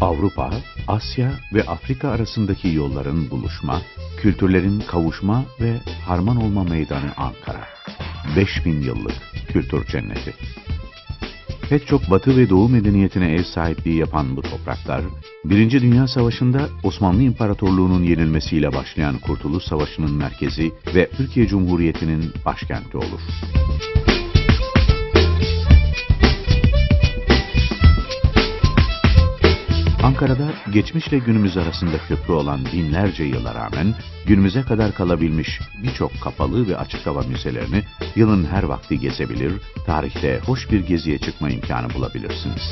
Avrupa, Asya ve Afrika arasındaki yolların buluşma, kültürlerin kavuşma ve harman olma meydanı Ankara. 5000 yıllık kültür cenneti. Pek çok Batı ve Doğu medeniyetine ev sahipliği yapan bu topraklar, Birinci Dünya Savaşı'nda Osmanlı İmparatorluğu'nun yenilmesiyle başlayan Kurtuluş Savaşı'nın merkezi ve Türkiye Cumhuriyeti'nin başkenti olur. Ankara'da geçmişle günümüz arasında köprü olan binlerce yıla rağmen günümüze kadar kalabilmiş birçok kapalı ve açık hava müzelerini yılın her vakti gezebilir, tarihte hoş bir geziye çıkma imkanı bulabilirsiniz.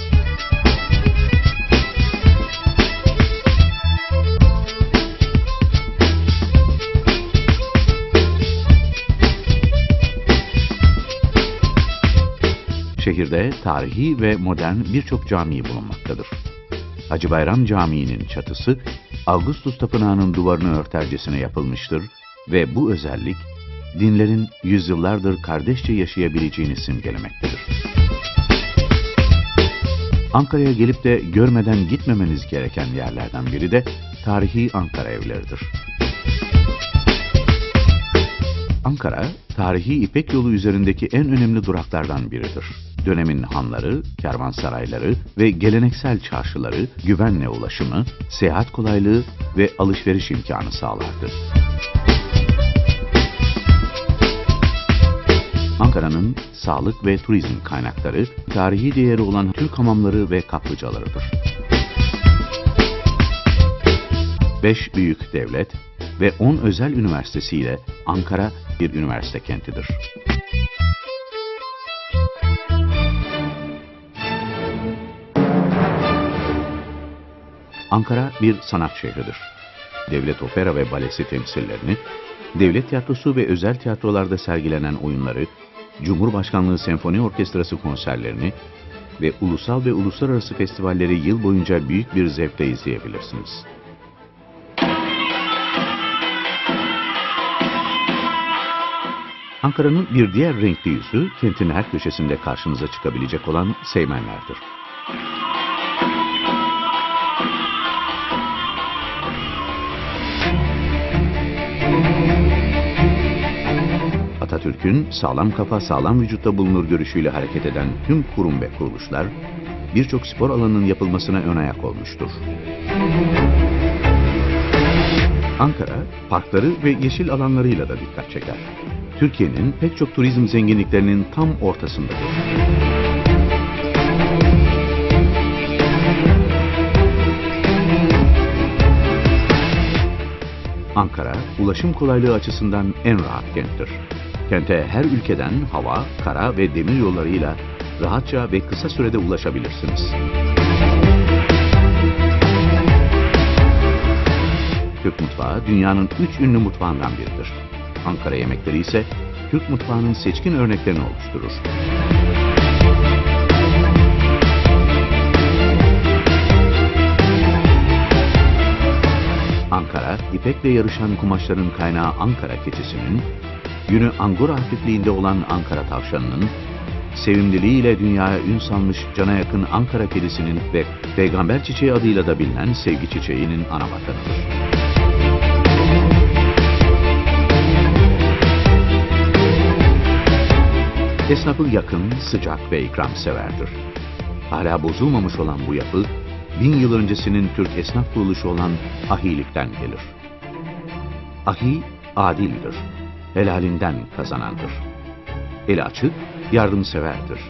Şehirde tarihi ve modern birçok cami bulunmaktadır. Hacı Bayram Camii'nin çatısı Augustus Tapınağı'nın duvarını örtercesine yapılmıştır ve bu özellik dinlerin yüzyıllardır kardeşçe yaşayabileceğini simgelemektedir. Ankara'ya gelip de görmeden gitmemeniz gereken yerlerden biri de tarihi Ankara evleridir. Ankara, tarihi İpek yolu üzerindeki en önemli duraklardan biridir. Dönemin hanları, kervansarayları ve geleneksel çarşıları güvenle ulaşımı, seyahat kolaylığı ve alışveriş imkanı sağlardı. Ankara'nın sağlık ve turizm kaynakları, tarihi değeri olan Türk hamamları ve kaplıcalarıdır. Beş büyük devlet ve 10 özel üniversitesiyle Ankara bir üniversite kentidir. Ankara bir sanat şehridir. Devlet opera ve balesi temsillerini, devlet tiyatrosu ve özel tiyatrolarda sergilenen oyunları, Cumhurbaşkanlığı Senfoni Orkestrası konserlerini ve ulusal ve uluslararası festivalleri yıl boyunca büyük bir zevkle izleyebilirsiniz. Ankara'nın bir diğer renkli yüzü, kentin her köşesinde karşınıza çıkabilecek olan Seymenler'dir. Atatürk'ün sağlam kafa sağlam vücutta bulunur görüşüyle hareket eden tüm kurum ve kuruluşlar, birçok spor alanının yapılmasına ön ayak olmuştur. Ankara, parkları ve yeşil alanlarıyla da dikkat çeker. Türkiye'nin pek çok turizm zenginliklerinin tam ortasındadır. Ankara, ulaşım kolaylığı açısından en rahat kenttir. Kente her ülkeden hava, kara ve demir yollarıyla rahatça ve kısa sürede ulaşabilirsiniz. Türk mutfağı dünyanın üç ünlü mutfağından biridir. Ankara yemekleri ise Türk mutfağının seçkin örneklerini oluşturur. Ankara, ipekle yarışan kumaşların kaynağı Ankara keçisinin, yünü angora hafifliğinde olan Ankara tavşanının, sevimliliğiyle dünyaya ün salmış cana yakın Ankara kedisinin ve peygamber çiçeği adıyla da bilinen sevgi çiçeğinin ana vatanıdır. Esnafı yakın, sıcak ve ikramseverdir. Hala bozulmamış olan bu yapı, bin yıl öncesinin Türk esnaf kuruluşu olan ahilikten gelir. Ahi, adildir, helalinden kazanandır. Eli açık, yardımseverdir.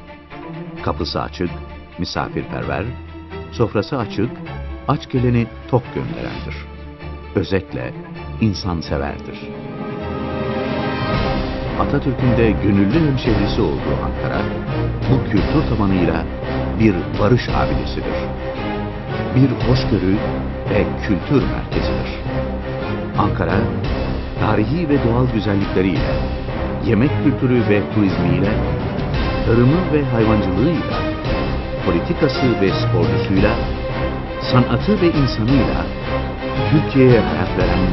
Kapısı açık, misafirperver, sofrası açık, aç geleni tok gönderendir. Özetle insanseverdir. Atatürk'ün de gönüllü hemşehrisi olduğu Ankara, bu kültür tabanıyla bir barış abidesidir. Bir hoşgörü ve kültür merkezidir. Ankara, tarihi ve doğal güzellikleriyle, yemek kültürü ve turizmiyle, tarımı ve hayvancılığıyla, politikası ve sporcusuyla, sanatı ve insanıyla Türkiye'ye hayat veren,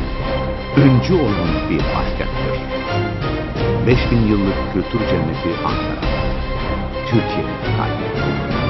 öncü olan bir başkenttir. 5000 yıllık kültür cenneti Ankara. Türkiye'nin kalbi.